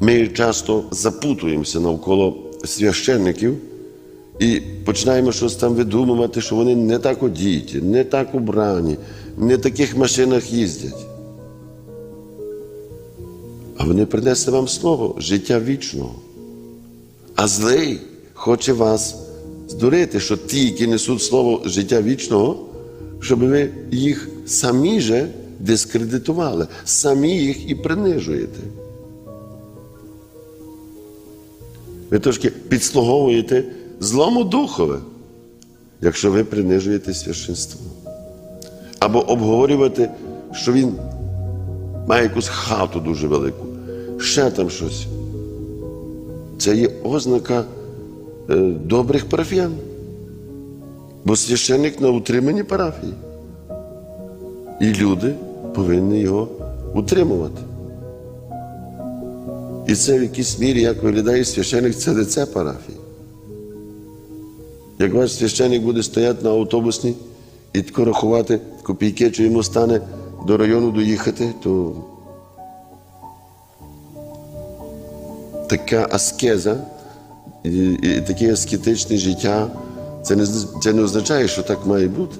Ми часто запутуємося навколо священників і починаємо щось там видумувати, що вони не так одіті, не так убрані, не в таких машинах їздять. А вони принесли вам слово життя вічного. А злий хоче вас здурити, що ті, які несуть слово життя вічного, щоб ви їх самі же дискредитували, самі їх і принижуєте. Ви трошки підслуговуєте злому духове, якщо ви принижуєте священство. Або обговорювати, що він має якусь хату дуже велику, ще там щось. Це є ознака е, добрих парафіян. Бо священник на утриманні парафії. І люди повинні його утримувати. І це в якійсь мірі, як виглядає священник, це лице парафії. Як ваш священник буде стояти на автобусній і тако рахувати копійки, чи йому стане до району доїхати, то така аскеза і, і таке аскетичне життя, це не, це не означає, що так має бути.